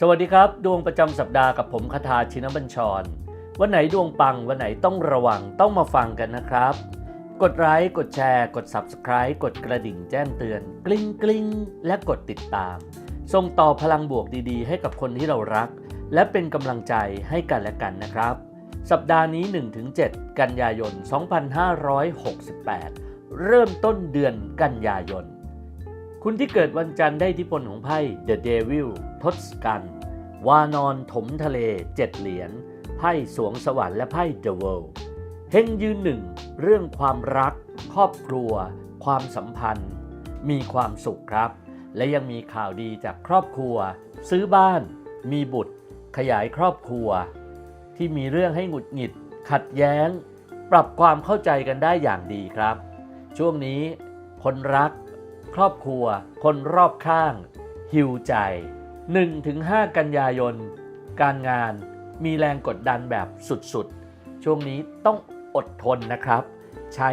สวัสดีครับ ดวงประจำสัปดาห์กับผมคาทาชินบัญชร วันไหนดวงปัง วันไหนต้องระวังต้องมาฟังกันนะครับ กดไลค์กดแชร์ กด Subscribe กดกระดิ่งแจ้งเตือน กลิ้งกลิ้งและกดติดตาม ส่งต่อพลังบวกดีๆ ให้กับคนที่เรารัก และเป็นกำลังใจให้กันและกันนะครับ สัปดาห์นี้ 1-7 กันยายน 2568 เริ่มต้นเดือนกันยายน คุณที่เกิดวันจันทร์ได้อิทธิพลของไพ่ The Devil ทศกัณฐ์วานอนถมทะเลเจ็ดเหรียญไพ่สวงสวรรค์และไพ่ The World เฮงยืนหนึ่งเรื่องความรัก ครอบครัว ความสัมพันธ์ มีความสุขครับ และยังมีข่าวดีจากครอบครัว ซื้อบ้าน มีบุตร ขยายครอบครัว ที่มีเรื่องให้หงุดหงิด ขัดแย้ง ปรับความเข้าใจกันได้อย่างดีครับ ช่วงนี้คนรัก ครอบครัว คนรอบข้าง หิวใจ 1-5 กันยายน การงานมีแรงกดดันแบบสุดๆ ช่วงนี้ต้องอดทนนะครับ ใช้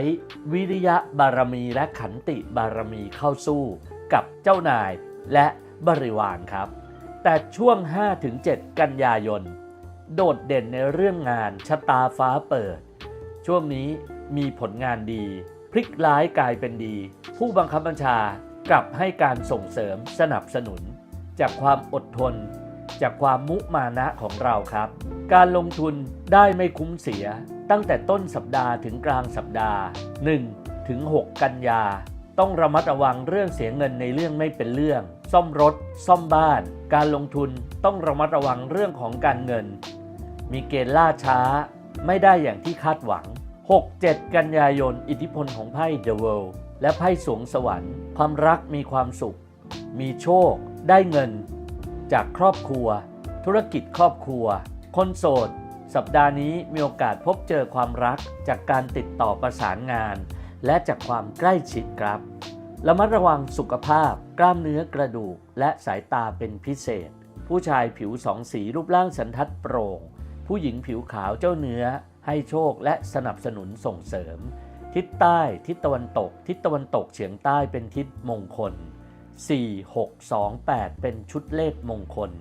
วิริยะบารมีและขันติบารมีเข้าสู้กับเจ้านายและบริวารครับ แต่ช่วง 5-7 กันยายน โดดเด่นในเรื่องงานชะตาฟ้าเปิด ช่วงนี้มีผลงานดี พลิกร้ายกลายเป็นดี ผู้บังคับบัญชากลับให้การส่งเสริมสนับสนุน จากความอดทน จากความมุมานะของเราครับ การลงทุนได้ไม่คุ้มเสีย ตั้งแต่ต้นสัปดาห์ถึงกลางสัปดาห์ 1 ถึง 6 กันยา ต้องระมัดระวังเรื่องเสียเงินในเรื่องไม่เป็นเรื่อง ซ่อมรถ ซ่อมบ้าน การลงทุนต้องระมัดระวังเรื่องของการเงิน มีเกณฑ์ล่าช้า ไม่ได้อย่างที่คาดหวัง 6-7 กันยายน อิทธิพลของไพ่ The World และไพ่สวงสวรรค์ ความรักมีความสุข มีโชค ได้เงิน จากครอบครัว ธุรกิจครอบครัว คนโสด สัปดาห์นี้มีโอกาสพบเจอความรักจากการติดต่อประสานงาน และจากความใกล้ชิดครับระมัดระวังสุขภาพ กล้ามเนื้อกระดูก และสายตาเป็นพิเศษ ผู้ชายผิวสองสีรูปร่างสันทัดโปร่ง ผู้หญิงผิวขาวเจ้าเนื้อ ให้โชคและสนับสนุนส่งเสริม ทิศใต้ ทิศตะวันตก ทิศตะวันตกเฉียงใต้เป็นทิศมงคล 4 6 2 8 เป็นชุดเลขมงคล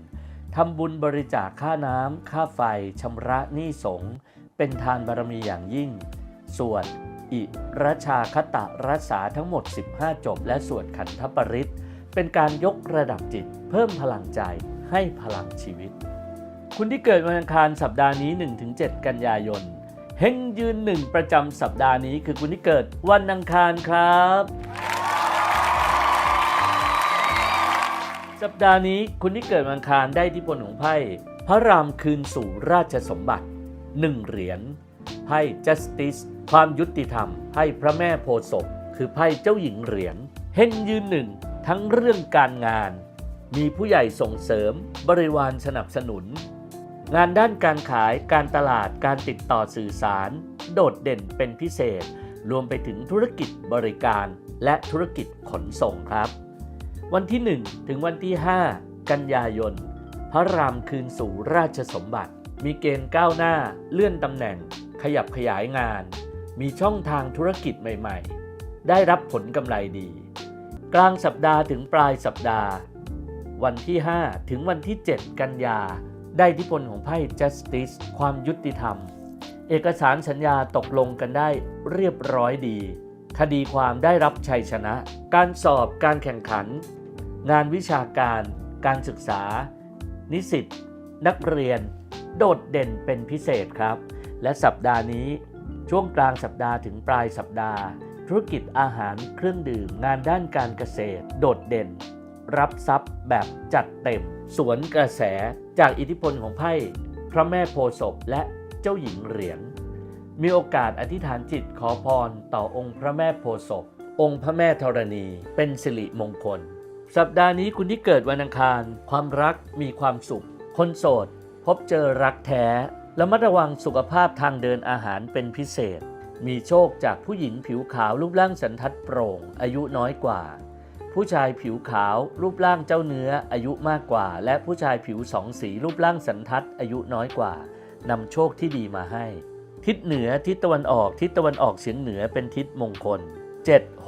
ทำบุญบริจาคค่าน้ำ ค่าไฟชำระหนี้สงเป็นทานบารมีอย่างยิ่ง สวด อิรชาคตะรัษาทั้งหมด 15 จบ และสวดขันธปริศเป็นการยกระดับจิต เพิ่มพลังใจให้พลังชีวิต คุณที่เกิดวันอังคารสัปดาห์นี้ 1-7 กันยายน เฮงยืนหนึ่งประจำสัปดาห์นี้คือคุณที่เกิดวันอังคารครับ สัปดาห์นี้คุณที่เกิดวันอังคารได้ที่พลของไพ่พระรามคืนสู่ราชสมบัติ1เหรียญไพ่ justice ความยุติธรรมไพ่พระแม่โพธิ์ศพคือไพ่เจ้าหญิงเหรียญเฮงยืนหนึ่งทั้งเรื่องการงาน มีผู้ใหญ่ส่งเสริมบริวารสนับสนุน งานด้านการขายการตลาดการติดต่อสื่อสาร โดดเด่นเป็นพิเศษ รวมไปถึงธุรกิจบริการและธุรกิจขนส่งครับ วันที่ 1 ถึงวันที่ 5 กันยายน พระรามคืนสู่ราชสมบัติ มีเกณฑ์ก้าวหน้า เลื่อนตำแหน่ง ขยับขยายงาน มีช่องทางธุรกิจใหม่ๆ ได้รับผลกำไรดี กลางสัปดาห์ถึงปลายสัปดาห์ วันที่ 5 ถึงวันที่ 7 กันยา ได้อิทธิพลของไพ่ justice ความยุติธรรม เอกสารสัญญาตกลงกันได้เรียบร้อยดี คดีความได้รับชัยชนะ การสอบการแข่งขัน งานวิชาการ การศึกษา นิสิตนักเรียน โดดเด่นเป็นพิเศษครับ และสัปดาห์นี้ ช่วงกลางสัปดาห์ถึงปลายสัปดาห์ ธุรกิจอาหารเครื่องดื่ม งานด้านการเกษตร โดดเด่น รับทรัพย์แบบจัดเต็ม สวนกระแส จากอิทธิพลของไพ่พระแม่โพศพและเจ้าหญิงเหรียญมีโอกาสอธิษฐานจิตขอพรต่อองค์พระแม่โพศพองค์พระแม่ธรณีเป็นสิริมงคล สัปดาห์นี้คุณที่เกิดวันอังคาร ความรักมีความสุข คนโสด พบเจอรักแท้ระมัดระวังสุขภาพทางเดินอาหารเป็นพิเศษ มีโชคจากผู้หญิงผิวขาวรูปร่างสันทัดโปร่ง อายุน้อยกว่า ผู้ชายผิวขาวรูปร่างเจ้าเนื้ออายุมากกว่า และผู้ชายผิวสองสีรูปร่างสันทัดอายุน้อยกว่านำโชคที่ดีมาให้ ทิศเหนือทิศตะวันออกทิศตะวันออกเฉียงเหนือเป็นทิศมงคล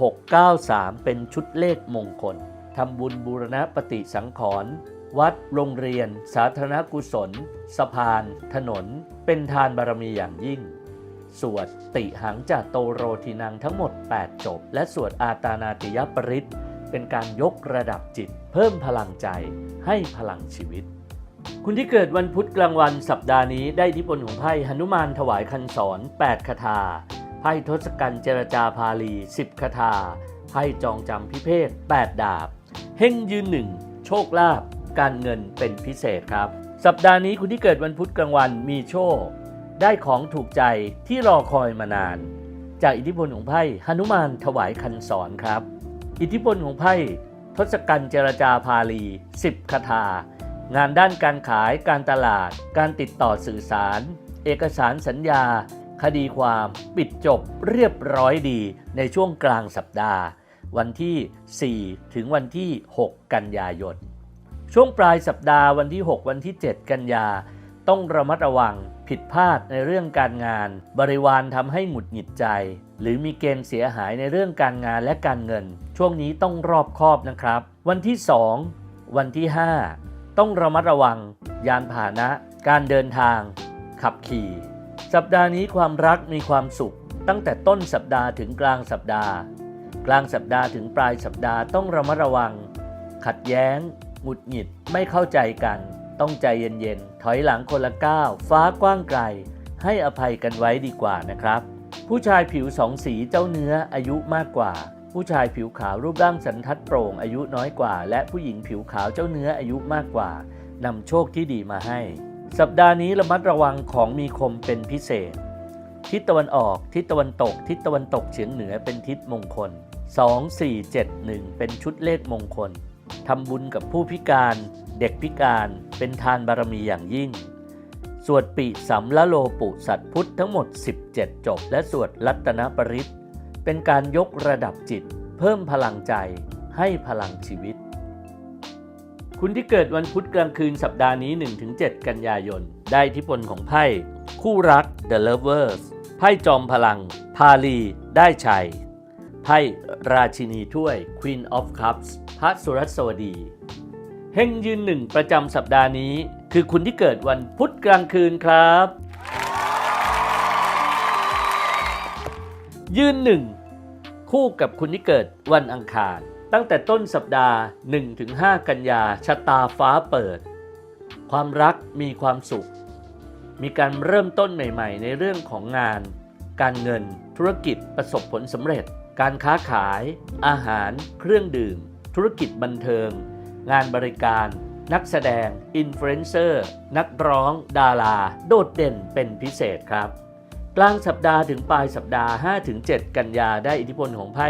7693 เป็นชุดเลขมงคลทำบุญบูรณะปฏิสังขรณ์วัดโรงเรียน สาธารณกุศล สะพาน ถนน เป็นทานบารมีอย่างยิ่ง สวดติหังจาโตโรทินังทั้งหมด 8 จบ และสวดอาตานาติยปริต เป็นการยกระดับจิต เพิ่มพลังใจให้พลังชีวิต คุณที่เกิดวันพุธกลางวันสัปดาห์นี้ได้อิทธิพลของไพ่หนุมานถวายคันสอน 8 คาถา ไพ่ทศกัณฐ์เจรจาพาลี 10 คาถา ไพ่จองจำพิเภก8ดาบ เฮงยืนหนึ่ง โชคลาภ การเงินเป็นพิเศษครับ สัปดาห์นี้คุณที่เกิดวันพุธกลางวันมีโชค ได้ของถูกใจที่รอคอยมานาน จากอิทธิพลของไพ่หนุมานถวายคันสอนครับ อิทธิพลของไพ่ทศกัณฐ์เจรจาพาลี 10คาถา งานด้านการขายการตลาด การติดต่อสื่อสาร เอกสารสัญญา คดีความ ปิดจบเรียบร้อยดีในช่วงกลางสัปดาห์ วันที่ 4 ถึงวันที่ 6 กันยายนช่วงปลายสัปดาห์วันที่ 6 วันที่ 7 กันยา ต้องระมัดระวังผิดพลาดในเรื่องการงาน บริวารทำให้หงุดหงิดใจ หรือมีเกณฑ์เสียหายในเรื่องการงานและการเงิน ช่วงนี้ต้องรอบคอบนะครับ วันที่ 2 วันที่ 5 ต้องระมัดระวัง ยานพาหนะ การเดินทาง ขับขี่ สัปดาห์นี้ความรักมีความสุข ตั้งแต่ต้นสัปดาห์ถึงกลางสัปดาห์ กลางสัปดาห์ถึงปลายสัปดาห์ต้องระมัดระวัง ขัดแย้งหงุดหงิดไม่เข้าใจกัน ต้องใจเย็นๆถอยหลังคนละก้าวฟ้ากว้างไกล ให้อภัยกันไว้ดีกว่านะครับ ผู้ชายผิวสองสีเจ้าเนื้ออายุมากกว่า ผู้ชายผิวขาวรูปร่างสันทัดโปร่งอายุน้อยกว่า และผู้หญิงผิวขาวเจ้าเนื้ออายุมากกว่านำโชคที่ดีมาให้ สัปดาห์นี้ระมัดระวังของมีคมเป็นพิเศษ ทิศตะวันออก ทิศตะวันตก ทิศตะวันตกเฉียงเหนือเป็นทิศมงคล 2 4 7 1 เป็นชุดเลขมงคลทำบุญกับผู้พิการ เด็กพิการ เป็นทานบารมีอย่างยิ่ง สวดปิสัมละโลปุสัตพุทธทั้งหมด 17 จบ และสวดรัตนปริตเป็นการยกระดับจิต เพิ่มพลังใจให้พลังชีวิต คุณที่เกิดวันพุธกลางคืนสัปดาห์นี้ 1-7 กันยายน ได้ทธิพลของไพ่ คู่รัก The Lovers ไพ่จอมพลัง พาลี ได้ชัย ไพ่ราชินีถ้วย Queen of Cups พระสุรัสวดี เฮงยืนหนึ่งประจำสัปดาห์นี้ คือคุณที่เกิดวันพุธกลางคืนครับ ยืนหนึ่งคู่กับคุณที่เกิดวันอังคาร ตั้งแต่ต้นสัปดาห์ 1-5 กันยาชะตาฟ้าเปิด ความรักมีความสุข มีการเริ่มต้นใหม่ ๆ ในเรื่องของงาน การเงิน ธุรกิจประสบผลสำเร็จ การค้าขาย อาหาร เครื่องดื่ม ธุรกิจบันเทิง งานบริการ นักแสดง อินฟลูเอนเซอร์ นักร้อง ดารา โดดเด่นเป็นพิเศษครับ กลางสัปดาห์ถึงปลายสัปดาห์ 5-7 กันยาได้อิทธิพลของไพ่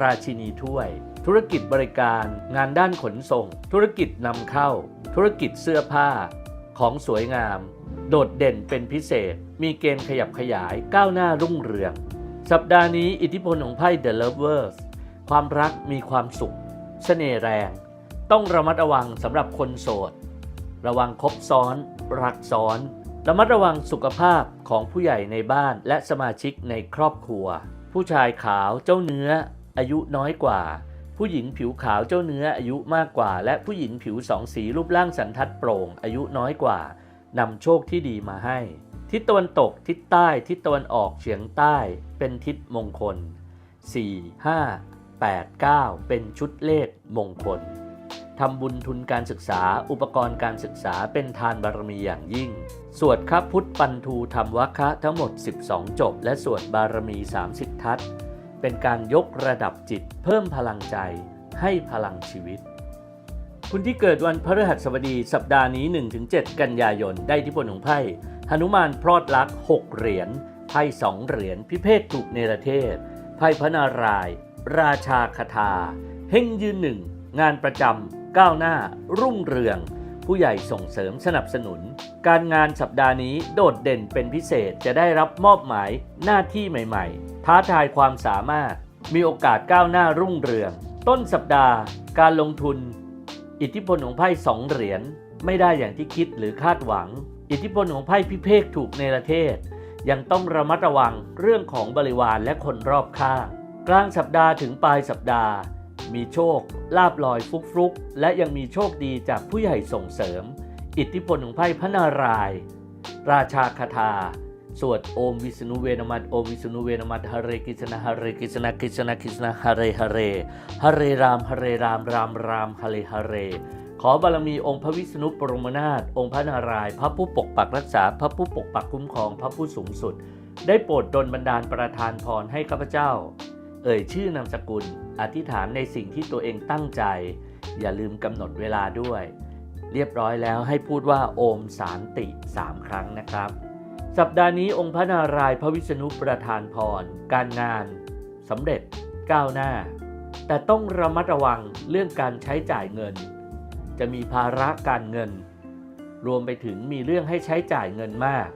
ราชินีถ้วย ธุรกิจบริการ งานด้านขนส่ง ธุรกิจนำเข้า ธุรกิจเสื้อผ้า ของสวยงาม โดดเด่นเป็นพิเศษ มีเกณฑ์ขยับขยายก้าวหน้ารุ่งเรือง สัปดาห์นี้อิทธิพลของไพ่ The Lovers ความรักมีความสุข เสน่ห์แรง ต้องระมัดระวังสำหรับคนโสด ระวังคบซ้อน รักซ้อน ระมัดระวังสุขภาพของผู้ใหญ่ในบ้านและสมาชิกในครอบครัว ผู้ชายขาวเจ้าเนื้อ อายุน้อยกว่า ผู้หญิงผิวขาวเจ้าเนื้ออายุมากกว่า และผู้หญิงผิวสองสีรูปร่างสันทัดโปร่ง อายุน้อยกว่านำโชคที่ดีมาให้ ทิศตะวันตก ทิศใต้ ทิศตะวันออกเฉียงใต้ เป็นทิศมงคล 4 5 8 9 เป็นชุดเลขมงคล ทำบุญทุนการศึกษา อุปกรณ์การศึกษาเป็นทานบารมีอย่างยิ่ง สวดครับพุทธปันทูธรรมวัคะทั้งหมด 12 จบ และสวดบารมี 30 ทัศเป็นการยกระดับจิตเพิ่มพลังใจให้พลังชีวิต คุณที่เกิดวันพฤหัสบดีสัปดาห์นี้ 1-7 กันยายน ได้ที่พลของไพ่หนุมานพรอดลักษณ์6เหรียญไพ่สองเหรียญพิเภกถูกเนรเทศ ไพ่พระนารายณ์ราชาคทาเฮงยืนหนึ่ง งานประจำ ก้าวหน้า รุ่งเรือง ผู้ใหญ่ส่งเสริมสนับสนุน การงานสัปดาห์นี้โดดเด่นเป็นพิเศษจะได้รับมอบหมายหน้าที่ใหม่ ๆ ท้าทายความสามารถ มีโอกาสก้าวหน้ารุ่งเรือง ต้นสัปดาห์ การลงทุน อิทธิพลของไพ่สองเหรียญไม่ได้อย่างที่คิดหรือคาดหวัง อิทธิพลของไพ่พิเภกถูกเนประเทศ ยังต้องระมัดระวังเรื่องของบริวารและคนรอบข้างกลางสัปดาห์ถึงปลายสัปดาห์ มีโชค ลาบลอยฟุกฟุกและยังมีโชคดีจากผู้ใหญ่ส่งเสริม อิทธิพลของไพ่พระนารายณ์ราชาคาถาสวดโอมวิษณุเวนมัตโอมวิษณุเวนมัตฮเรกิษณะฮเรกิษณะกิษณะกิษณะฮเรฮเรฮเรรามฮเรรามรามรามฮเรฮเร ขอบารมีองค์พระวิษณุปรมนาถองค์พระนารายณ์พระผู้ปกปักรักษา พระผู้ปกปักคุ้มครองพระผู้สูงสุด ได้โปรดดลบันดาลประทานพรให้ข้าพเจ้า เอ่ยชื่อนามสกุล อธิษฐานในสิ่งที่ตัวเองตั้งใจ อย่าลืมกำหนดเวลาด้วย เรียบร้อยแล้วให้พูดว่าโอมสารติสามครั้งนะครับ สัปดาห์นี้องค์พระนารายณ์พระวิษณุประทานพร การงานสำเร็จก้าวหน้า แต่ต้องระมัดระวังเรื่องการใช้จ่ายเงิน จะมีภาระการเงิน รวมไปถึงมีเรื่องให้ใช้จ่ายเงินมาก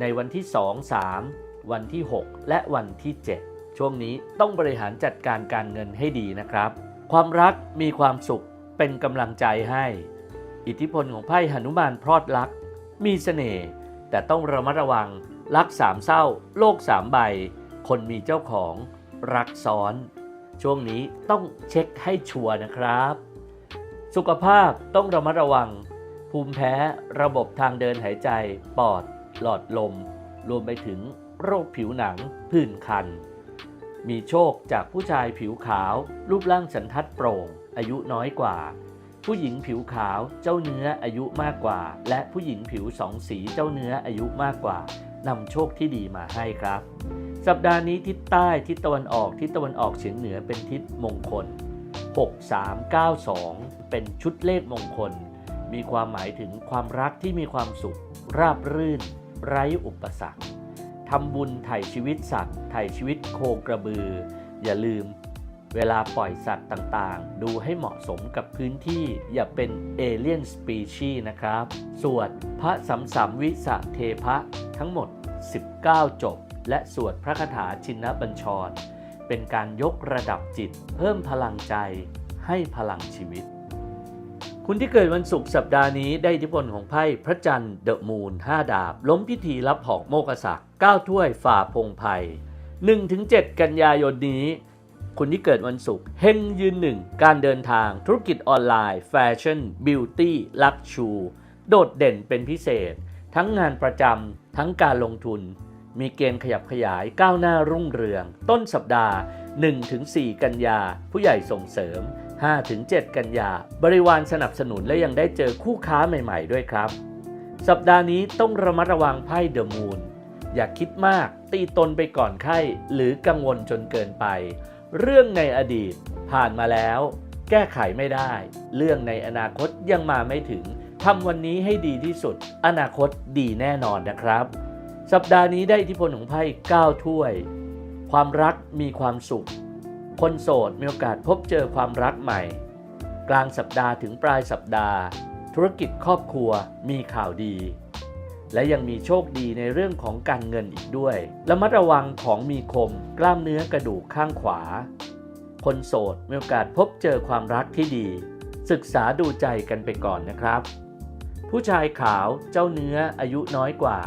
ในวันที่ 2 3 วันที่ 6 และวันที่ 7 ช่วงนี้ต้องบริหารจัดการการเงินให้ดีนะครับ ความรักมีความสุขเป็นกำลังใจให้ อิทธิพลของไพ่หนุมานพรอดรัก มีเสน่ห์แต่ต้องระมัดระวัง รักสามเศร้า โลกสามใบ คนมีเจ้าของ รักซ้อน ช่วงนี้ต้องเช็คให้ชัวร์นะครับ สุขภาพต้องระมัดระวัง ภูมิแพ้ระบบทางเดินหายใจ ปอด หลอดลม รวมไปถึงโรคผิวหนัง ผื่นคัน มีโชคจากผู้ชายผิวขาว รูปร่างสันทัดโปร่ง อายุน้อยกว่า ผู้หญิงผิวขาวเจ้าเนื้ออายุมากกว่า และผู้หญิงผิวสองสีเจ้าเนื้ออายุมากกว่านำโชคที่ดีมาให้ครับ สัปดาห์นี้ทิศใต้ทิศตะวันออกทิศตะวันออกเฉียงเหนือเป็นทิศมงคล 6392 เป็นชุดเลขมงคล มีความหมายถึงความรักที่มีความสุข ราบรื่น ไร้อุปสรรค ทำบุญไถ่ชีวิตสัตว์ไถ่ชีวิตโคกระบือ อย่าลืม เวลาปล่อยสัตว์ต่างๆ ดูให้เหมาะสมกับพื้นที่อย่าเป็นเอเลียนสปีชีนะครับ สวดพระสัมสัมวิสะเทพะทั้งหมด 19 จบ และสวดพระคาถาชินบัญชร เป็นการยกระดับจิตเพิ่มพลังใจให้พลังชีวิต คุณที่เกิดวันศุกร์สัปดาห์นี้ได้อิทธิพลของไพ่พระจันทร์เดอะมูน5ดาบ ล้มพิธีรับหอกโมกษักดิ์9ถ้วยฝ่าพงไพ่1-7 กันยายนนี้ คุณที่เกิดวันศุกร์เฮงยืนหนึ่งการเดินทางธุรกิจออนไลน์แฟชั่นบิวตี้ลักชู โดดเด่นเป็นพิเศษ ทั้งงานประจำทั้งการลงทุน มีเกณฑ์ขยับขยายก้าวหน้ารุ่งเรือง ต้นสัปดาห์ 1-4 กันยาผู้ใหญ่ส่งเสริม 5-7 กันยา บริวารสนับสนุนและยังได้เจอคู่ค้าใหม่ๆด้วยครับ สัปดาห์นี้ต้องระมัดระวังไพ่เดอะมูนอย่าคิดมาก ตีตนไปก่อนไข้หรือกังวลจนเกินไป เรื่องในอดีตผ่านมาแล้ว แก้ไขไม่ได้ เรื่องในอนาคตยังมาไม่ถึงทำวันนี้ให้ดีที่สุด อนาคตดีแน่นอนนะครับ สัปดาห์นี้ได้อิทธิพลของไพ่9ถ้วย ความรักมีความสุข คนโสดมีโอกาสพบเจอความรักใหม่ กลางสัปดาห์ถึงปลายสัปดาห์ ธุรกิจครอบครัวมีข่าวดี และยังมีโชคดีในเรื่องของการเงินอีกด้วยระมัดระวังของมีคม กล้ามเนื้อกระดูกข้างขวา คนโสดมีโอกาสพบเจอความรักที่ดี ศึกษาดูใจกันไปก่อนนะครับ ผู้ชายขาวเจ้าเนื้ออายุน้อยกว่า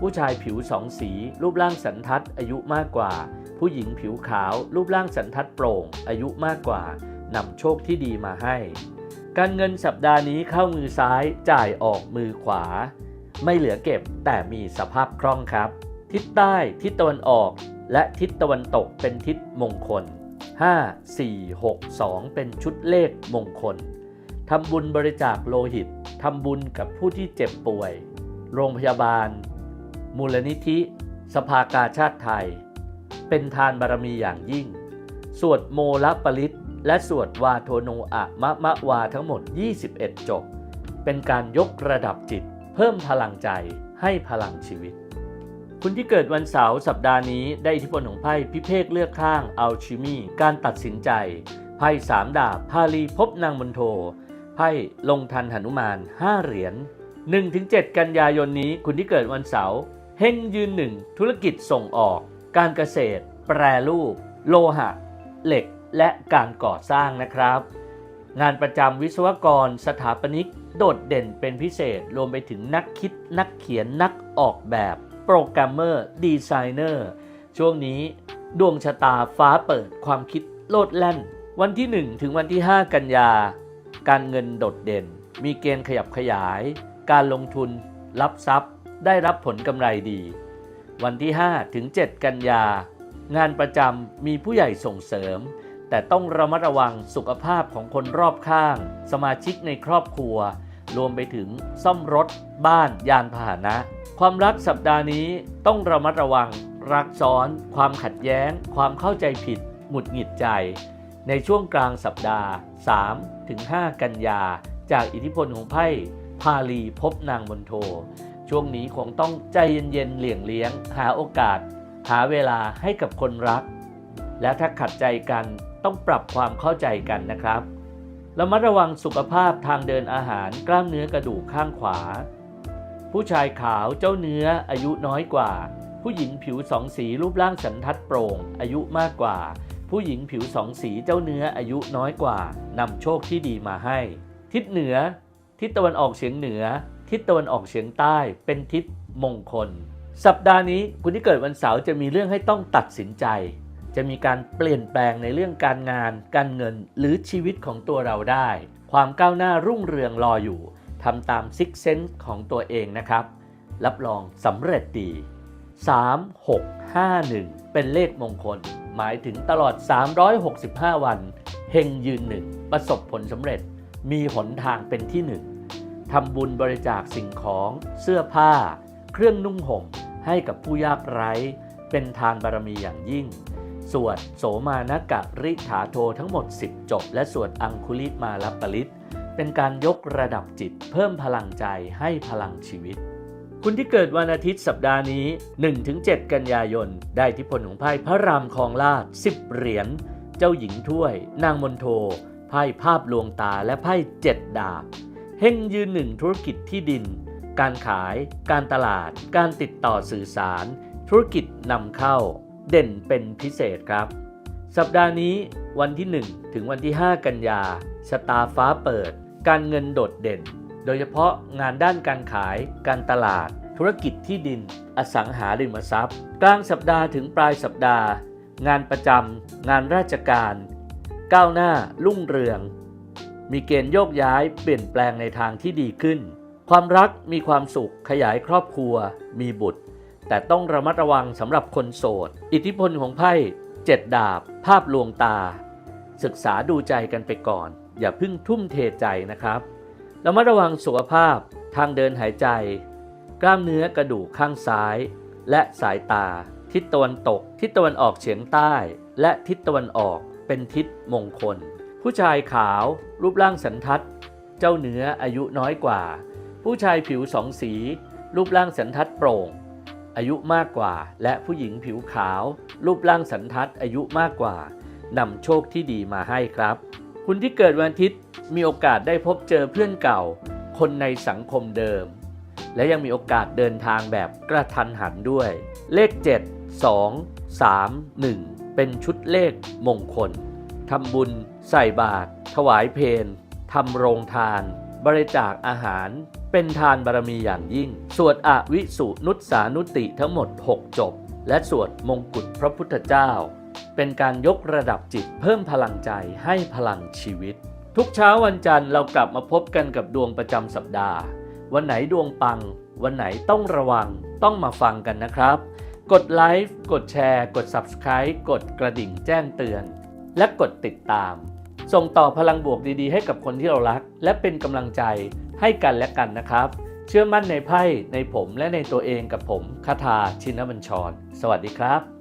ผู้ชายผิวสองสี รูปร่างสันทัดอายุมากกว่า ผู้หญิงผิวขาวรูปร่างสันทัดโปร่ง อายุมากกว่านำโชคที่ดีมาให้ การเงินสัปดาห์นี้เข้ามือซ้ายจ่ายออกมือขวา ไม่เหลือเก็บแต่มีสภาพคล่องครับ ทิศใต้ทิศตะวันออกและทิศตะวันตกเป็นทิศมงคล 5 4 6 2 เป็นชุดเลขมงคลทำบุญบริจาคโลหิตทำบุญกับผู้ที่เจ็บป่วย โรงพยาบาล มูลนิธิ สภากาชาติไทย เป็นทานบารมีอย่างยิ่ง สวดโมลปริตและสวดวาโทโนอะมะมะวาทั้งหมด 21 จบ เป็นการยกระดับจิต เพิ่มพลังใจให้พลังชีวิต คุณที่เกิดวันเสาร์สัปดาห์นี้ได้อิทธิพลของไพ่พิเภกเลือกข้างอัลชิมี การตัดสินใจ ไพ่สามดาบพาลีพบนางมนโท ไพ่ลงทันหนุมาน 5 เหรียญ 1-7 กันยายนนี้คุณที่เกิดวันเสาร์เฮงยืนหนึ่งธุรกิจส่งออก การเกษตร แปรรูป โลหะ เหล็ก และการก่อสร้างนะครับ งานประจำวิศวกรสถาปนิก โดดเด่นเป็นพิเศษรวมไปถึงนักคิดนักเขียนนักออกแบบ โปรแกรมเมอร์ ดีไซเนอร์ ช่วงนี้ ดวงชะตาฟ้าเปิดความคิดโลดแล่น วันที่ 1 ถึงวันที่ 5 กันยา การเงินโดดเด่น มีเกณฑ์ขยับขยาย การลงทุน รับทรัพย์ ได้รับผลกำไรดี วันที่ 5 ถึง 7 กันยา งานประจำมีผู้ใหญ่ส่งเสริม แต่ต้องระมัดระวังสุขภาพของคนรอบข้าง สมาชิกในครอบครัว รวมไปถึงซ่อมรถ บ้าน ยานพาหนะ ความรักสัปดาห์นี้ต้องระมัดระวัง รักซ้อน ความขัดแย้ง ความเข้าใจผิด หงุดหงิดใจ ในช่วงกลางสัปดาห์3ถึง5กันยา จากอิทธิพลของไพ่พาลีพบนางมนโท ช่วงนี้คงต้องใจเย็นๆเหลี่ยงเลี้ยง หาโอกาส หาเวลาให้กับคนรัก และถ้าขัดใจกันต้องปรับความเข้าใจกันนะครับระมัดระวังสุขภาพทางเดินอาหารกล้ามเนื้อกระดูกข้างขวา ผู้ชายขาวเจ้าเนื้ออายุน้อยกว่า ผู้หญิงผิวสองสีรูปร่างสันทัดโปร่ง อายุมากกว่า ผู้หญิงผิวสองสีเจ้าเนื้ออายุน้อยกว่านำโชคที่ดีมาให้ ทิศเหนือ ทิศตะวันออกเฉียงเหนือ ทิศตะวันออกเฉียงใต้เป็นทิศมงคล สัปดาห์นี้คุณที่เกิดวันเสาร์จะมีเรื่องให้ต้องตัดสินใจ จะมีการเปลี่ยนแปลงในเรื่องการงาน การเงินหรือชีวิตของตัวเราได้ ความก้าวหน้ารุ่งเรืองรออยู่ทำตามซิกเซนส์ของตัวเองนะครับ รับรองสำเร็จดี 3 6 5 1 เป็นเลขมงคล หมายถึงตลอด 365 วันเฮงยืนหนึ่งประสบผลสำเร็จมีหนทางเป็นที่หนึ่ง ทำบุญบริจาคสิ่งของเสื้อผ้า เครื่องนุ่งห่มให้กับผู้ยากไร้ เป็นทานบารมีอย่างยิ่ง สวดโสมานกะริถาโททั้งหมด 10 จบ และสวดอังคุลิมาลปริต เป็นการยกระดับจิต เพิ่มพลังใจให้พลังชีวิต คุณที่เกิดวันอาทิตย์สัปดาห์นี้ 1-7 กันยายน ได้ทิพลของไพ่พระรามคองลาด10 เหรียญ เจ้าหญิงถ้วย นางมนโท ไพ่ภาพลวงตาและไพ่เจ็ดดาบ เฮงยืนหนึ่งธุรกิจที่ดิน การขาย การตลาด การติดต่อสื่อสาร ธุรกิจนำเข้า เด่นเป็นพิเศษครับ สัปดาห์นี้วันที่ 1 ถึงวันที่ 5 กันยาชะตาฟ้าเปิด การเงินโดดเด่น โดยเฉพาะงานด้านการขาย การตลาด ธุรกิจที่ดิน อสังหาริมทรัพย์ กลางสัปดาห์ถึงปลายสัปดาห์ งานประจำงานราชการ ก้าวหน้ารุ่งเรือง มีเกณฑ์โยกย้ายเปลี่ยนแปลงในทางที่ดีขึ้น ความรักมีความสุขขยายครอบครัว มีบุตร แต่ต้องระมัดระวังสำหรับคนโสด อิทธิพลของไพ่เจ็ดดาบ ภาพลวงตา ศึกษาดูใจกันไปก่อน อย่าเพิ่งทุ่มเทใจนะครับระมัดระวังสุขภาพทางเดินหายใจ กล้ามเนื้อกระดูกข้างซ้าย และสายตา ทิศตะวันตก ทิศตะวันออกเฉียงใต้ และทิศตะวันออกเป็นทิศมงคล ผู้ชายขาว รูปร่างสันทัด เจ้าเนื้ออายุน้อยกว่า ผู้ชายผิวสองสี รูปร่างสันทัดโปร่ง อายุมากกว่า และผู้หญิงผิวขาว รูปร่างสันทัดอายุมากกว่านำโชคที่ดีมาให้ครับ คุณที่เกิดวันอาทิตย์มีโอกาสได้พบเจอเพื่อนเก่า คนในสังคมเดิม และยังมีโอกาสเดินทางแบบกระทันหันด้วย เลข 7 2 3 1 เป็นชุดเลขมงคลทำบุญ ใส่บาตรถวายเพลทำโรงทาน บริจาคอาหาร เป็นทานบารมีอย่างยิ่ง สวดอวิสุนุตสานุติทั้งหมด 6 จบ และสวดมงกุฎพระพุทธเจ้า เป็นการยกระดับจิตเพิ่มพลังใจให้พลังชีวิต ทุกเช้าวันจันทร์เรากลับมาพบกันกับดวงประจำสัปดาห์ วันไหนดวงปัง วันไหนต้องระวังต้องมาฟังกันนะครับ กดไลค์กดแชร์ กด Subscribe กดกระดิ่งแจ้งเตือน และกดติดตาม ส่งต่อพลังบวกดีๆ ให้กับคนที่เรารัก และเป็นกำลังใจให้กันและกันนะครับ เชื่อมั่นในไพ่ในผมและในตัวเองกับผมคาถาชินบัญชร สวัสดีครับ